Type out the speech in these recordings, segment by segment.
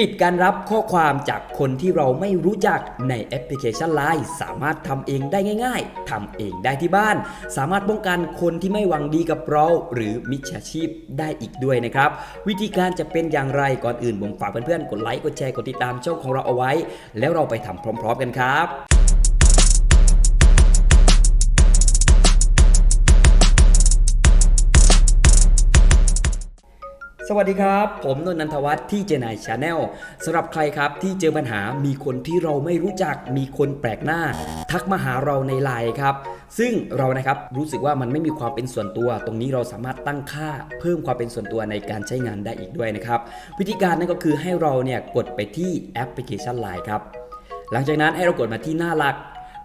ปิดการรับข้อความจากคนที่เราไม่รู้จักในแอปพลิเคชัน Line สามารถทำเองได้ง่าย ๆทำเองได้ที่บ้าน สามารถป้องกันคนที่ไม่หวังดีกับเรา หรือมิจฉาชีพได้อีกด้วยนะครับ วิธีการจะเป็นอย่างไรก่อนอื่นผมฝากเพื่อนๆ กดไลค์ กดแชร์ กดติดตามช่องของเราเอาไว้ แล้วเราไปทำพร้อม ๆ กันครับ สวัสดีครับ ผมนนท์นันทวัฒน์ที่เจนายชาแนลสำหรับใครครับที่เจอปัญหามีคนที่เราไม่รู้จักมีคนแปลกหน้า ทักมาหาเราในไลน์ครับ ซึ่งเรานะครับรู้สึกว่ามันไม่มีความเป็นส่วนตัว ตรงนี้เราสามารถตั้งค่าเพิ่มความเป็นส่วนตัวในการใช้งานได้อีกด้วยนะครับ วิธีการนั่นก็คือให้เราเนี่ยกดไปที่แอปพลิเคชัน Line ครับหลังจากนั้นให้เรากดมาที่หน้าหลัก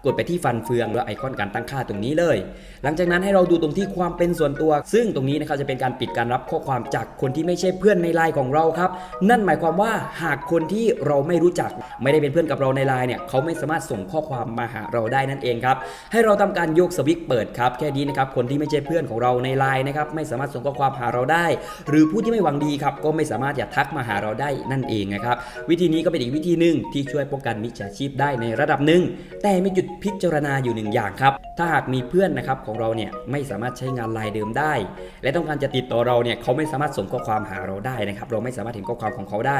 กดไปที่ฟันเฟืองแล้วไอคอนการตั้งค่าตรงนี้เลย หลังจากนั้นให้เราดูตรงที่ความเป็นส่วนตัว ซึ่งตรงนี้นะครับจะเป็นการปิดการรับข้อความจากคนที่ไม่ใช่เพื่อนในไลน์ของเราครับ นั่นหมายความว่าหากคนที่เราไม่รู้จักไม่ได้เป็นเพื่อนกับเราในไลน์เนี่ยเขาไม่สามารถส่งข้อความมาหาเราได้นั่นเองครับ ให้เราทำการโยกสวิตช์เปิดครับแค่นี้นะครับคนที่ไม่ใช่เพื่อนของเราในไลน์นะครับไม่สามารถส่งข้อความหาเราได้ หรือผู้ที่ไม่หวังดีครับก็ไม่สามารถจะทักมาหาเราได้นั่นเองนะครับวิธีนี้ก็เป็นอีกวิธีหนึ่งที่ช่วยป้องกันมิจฉาชีพได้ในระดับหนึ่งแต่มีจุดพิจารณาอยู่หนึ่งอย่างครับ ถ้าหากมีเพื่อนนะครับของเราเนี่ยไม่สามารถใช้งานไลน์เดิมได้ และต้องการจะติดต่อเราเนี่ยเขาไม่สามารถส่งข้อความหาเราได้นะครับ เราไม่สามารถเห็นข้อความของเขาได้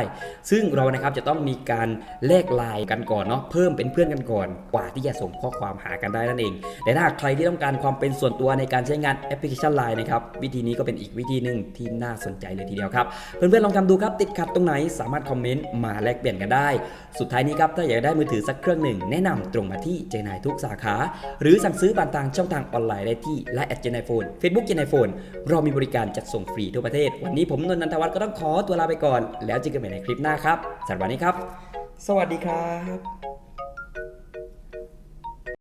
ซึ่งเรานะครับจะต้องมีการแลกไลน์กันก่อนเนาะเพิ่มเป็นเพื่อนกันก่อน กว่าที่จะส่งข้อความหากันได้นั่นเอง แต่ถ้าหากใครที่ต้องการความเป็นส่วนตัวในการใช้งานแอปพลิเคชัน Line นะครับวิธีนี้ก็เป็นอีกวิธีหนึ่งที่น่าสนใจเลยทีเดียวครับเพื่อนๆลองทำดูครับติดขัดตรงไหนสามารถคอมเมนต์มาแลกเปลี่ยนกันได้ สุดท้ายนี้ครับถ้าอยากได้มือถือสักเครื่องหนึ่งแนะนำตรงมาที่เจนายทุกสาขา หรือสั่งซื้อผ่านทางช่องทางออนไลน์ได้ที่ไลน์แอดเจนไอโฟนเฟซบุ๊กเจนไอโฟนเรามีบริการจัดส่งฟรีทั่วประเทศ วันนี้ผมนนท์นันทวัฒน์ก็ต้องขอตัวลาไปก่อน แล้วเจอกันใหม่ในคลิปหน้าครับสวัสดีครับ สวัสดีครับ